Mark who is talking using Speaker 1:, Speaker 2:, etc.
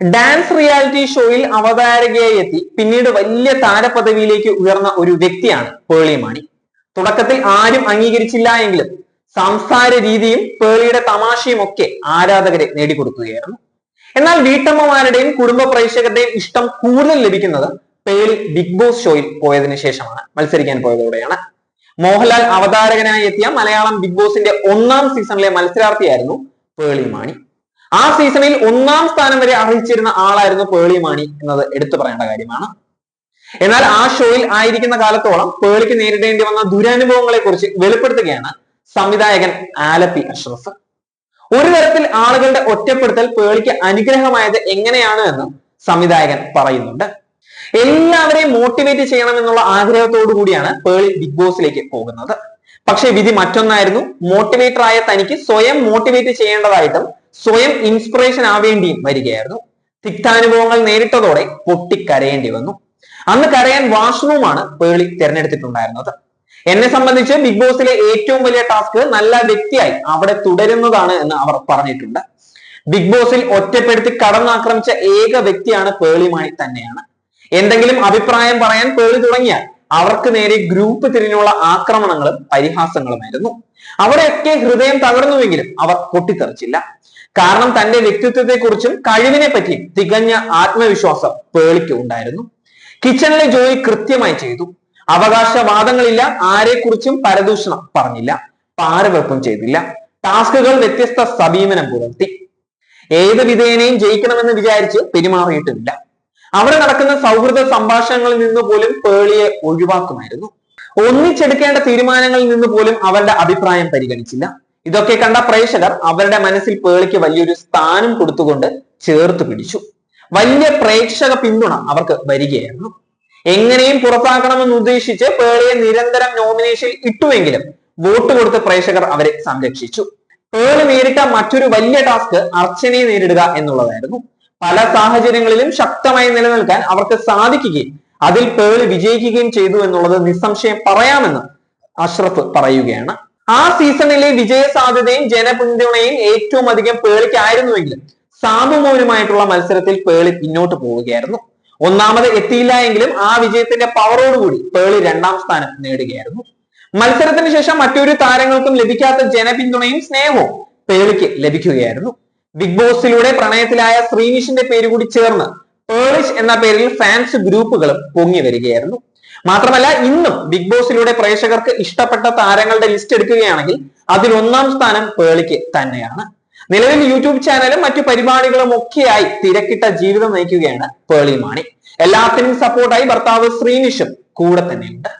Speaker 1: Dance reality ഷോയിൽ അവതാരകയായി എത്തി. പിന്നീട് വലിയ താരപദവിയിലേക്ക് ഉയർന്ന ഒരു വ്യക്തിയാണ് പേളി മാണി തുടക്കത്തിൽ ആരും അംഗീകരിച്ചില്ല എങ്കിലും സംസാര രീതിയും പേളിയുടെ തമാശയും ഒക്കെ ആരാധകരെ നേടിക്കൊടുക്കുകയായിരുന്നു. എന്നാൽ വീട്ടമ്മമാരുടെയും കുടുംബ പ്രേക്ഷകരുടെയും ഇഷ്ടം കൂടുതൽ ലഭിക്കുന്നത് പേളി ബിഗ് ബോസ് ഷോയിൽ പോയതിനു ശേഷമാണ് മത്സരിക്കാൻ പോയതോടെയാണ്. മോഹൻലാൽ അവതാരകനായി എത്തിയ മലയാളം ബിഗ് ബോസിന്റെ ഒന്നാം സീസണിലെ മത്സരാർത്ഥിയായിരുന്നു പേളി മാണി ആ സീസണിൽ ഒന്നാം സ്ഥാനം വരെ അർഹിച്ചിരുന്ന ആളായിരുന്നു പേളി മാണി എന്നത് എടുത്തു പറയേണ്ട കാര്യമാണ്. എന്നാൽ ആ ഷോയിൽ ആയിരിക്കുന്ന കാലത്തോളം പേളിക്ക് നേരിടേണ്ടി വന്ന ദുരനുഭവങ്ങളെ കുറിച്ച് വെളിപ്പെടുത്തുകയാണ് സംവിധായകൻ ആലപ്പി അഷ്റഫ്. ഒരു തരത്തിൽ ആളുകളുടെ ഒറ്റപ്പെടുത്തൽ പേളിക്ക് അനുഗ്രഹമായത് എങ്ങനെയാണ് എന്ന് സംവിധായകൻ പറയുന്നുണ്ട്. എല്ലാവരെയും മോട്ടിവേറ്റ് ചെയ്യണമെന്നുള്ള ആഗ്രഹത്തോടു കൂടിയാണ് പേളി ബിഗ് ബോസിലേക്ക് പോകുന്നത്. പക്ഷേ വിധി മറ്റൊന്നായിരുന്നു. മോട്ടിവേറ്റർ ആയ തനിക്ക് സ്വയം മോട്ടിവേറ്റ് ചെയ്യേണ്ടതായിട്ടും സ്വയം ഇൻസ്പിറേഷൻ ആവേണ്ടിയും വരികയായിരുന്നു. തിക്താനുഭവങ്ങൾ നേരിട്ടതോടെ പൊട്ടിക്കരയേണ്ടി വന്നു. അന്ന് കരയാൻ വാഷ്റൂമാണ് പേളി തിരഞ്ഞെടുത്തിട്ടുണ്ടായിരുന്നത്. എന്നെ സംബന്ധിച്ച് ബിഗ് ബോസിലെ ഏറ്റവും വലിയ ടാസ്ക് നല്ല വ്യക്തിയായി അവിടെ തുടരുന്നതാണ് എന്ന് അവർ പറഞ്ഞിട്ടുണ്ട്. ബിഗ് ബോസിൽ ഒറ്റപ്പെടുത്തി കടന്നാക്രമിച്ച ഏക വ്യക്തിയാണ് പേളിമായി തന്നെയാണ്. എന്തെങ്കിലും അഭിപ്രായം പറയാൻ പേളി തുടങ്ങിയാൽ അവർക്ക് നേരെ ഗ്രൂപ്പ് തിരിഞ്ഞുള്ള ആക്രമണങ്ങളും പരിഹാസങ്ങളുമായിരുന്നു. അവിടെയൊക്കെ ഹൃദയം തകർന്നുവെങ്കിലും അവർ പൊട്ടിത്തെറിച്ചില്ല. കാരണം തന്റെ വ്യക്തിത്വത്തെക്കുറിച്ചും കഴിവിനെ പറ്റിയും തികഞ്ഞ ആത്മവിശ്വാസം പേളിക്ക് ഉണ്ടായിരുന്നു കിച്ചണിലെ ജോലി കൃത്യമായി ചെയ്തു. അവകാശവാദങ്ങളില്ല ആരെക്കുറിച്ചും പരദൂഷണം പറഞ്ഞില്ല പാരവെപ്പും ചെയ്തില്ല. ടാസ്കുകൾ വ്യത്യസ്ത സമീപനം പുലർത്തി. ഏത് വിധേയനെയും ജയിക്കണമെന്ന് വിചാരിച്ച് പെരുമാറിയിട്ടുമില്ല അവിടെ നടക്കുന്ന സൗഹൃദ സംഭാഷണങ്ങളിൽ നിന്ന് പോലും പേളിയെ ഒഴിവാക്കുമായിരുന്നു. ഒന്നിച്ചെടുക്കേണ്ട തീരുമാനങ്ങളിൽ നിന്ന് പോലും അവരുടെ അഭിപ്രായം പരിഗണിച്ചില്ല. ഇതൊക്കെ കണ്ട പ്രേക്ഷകർ അവരുടെ മനസ്സിൽ പേളിക്ക് വലിയൊരു സ്ഥാനം കൊടുത്തുകൊണ്ട് ചേർത്ത് പിടിച്ചു. വലിയ പ്രേക്ഷക പിന്തുണ അവർക്ക് വരികയായിരുന്നു. എങ്ങനെയും പുറത്താക്കണമെന്ന് ഉദ്ദേശിച്ച് പേളിയെ നിരന്തരം നോമിനേഷൻ ഇട്ടുവെങ്കിലും വോട്ട് കൊടുത്ത് പ്രേക്ഷകർ അവരെ സംരക്ഷിച്ചു. പേളി നേരിട്ട മറ്റൊരു വലിയ ടാസ്ക് അർച്ചനയെ നേരിടുക എന്നുള്ളതായിരുന്നു. പല സാഹചര്യങ്ങളിലും ശക്തമായി നിലനിൽക്കാൻ അവർക്ക് സാധിക്കുകയും അതിൽ പേൾ വിജയിക്കുകയും ചെയ്തു എന്നുള്ളത് നിസ്സംശയം പറയാമെന്ന് അഷ്റഫ് പറയുകയാണ്. ആ സീസണിലെ വിജയ സാധ്യതയും ജനപിന്തുണയും ഏറ്റവും അധികം പേളിക്ക് പേളിക്കായിരുന്നുവെങ്കിലും സാബുമോനുമായിട്ടുള്ള മത്സരത്തിൽ പേളി പിന്നോട്ട് പോവുകയായിരുന്നു. ഒന്നാമത് എത്തിയില്ല എങ്കിലും ആ വിജയത്തിന്റെ പവറോടുകൂടി പേളി രണ്ടാം സ്ഥാനം നേടുകയായിരുന്നു. മത്സരത്തിന് ശേഷം മറ്റൊരു താരങ്ങൾക്കും ലഭിക്കാത്ത ജനപിന്തുണയും സ്നേഹവും പേളിക്ക് ലഭിക്കുകയായിരുന്നു. ബിഗ് ബോസിലൂടെ പ്രണയത്തിലായ ശ്രീനിഷിന്റെ പേര് കൂടി ചേർന്ന് പേളിഷ് എന്ന പേരിൽ ഫാൻസ് ഗ്രൂപ്പുകളും പൊങ്ങി വരികയായിരുന്നു. മാത്രമല്ല ഇന്നും ബിഗ് ബോസിലൂടെ പ്രേക്ഷകർക്ക് ഇഷ്ടപ്പെട്ട താരങ്ങളുടെ ലിസ്റ്റ് എടുക്കുകയാണെങ്കിൽ അതിൽ ഒന്നാം സ്ഥാനം പേളിക്ക് തന്നെയാണ്. നിലവിൽ യൂട്യൂബ് ചാനലും മറ്റു പരിപാടികളും ഒക്കെയായി തിരക്കിട്ട ജീവിതം നയിക്കുകയാണ് പേളി മാണി. എല്ലാത്തിനും സപ്പോർട്ടായി ഭർത്താവ് ശ്രീനിഷും കൂടെ തന്നെയുണ്ട്.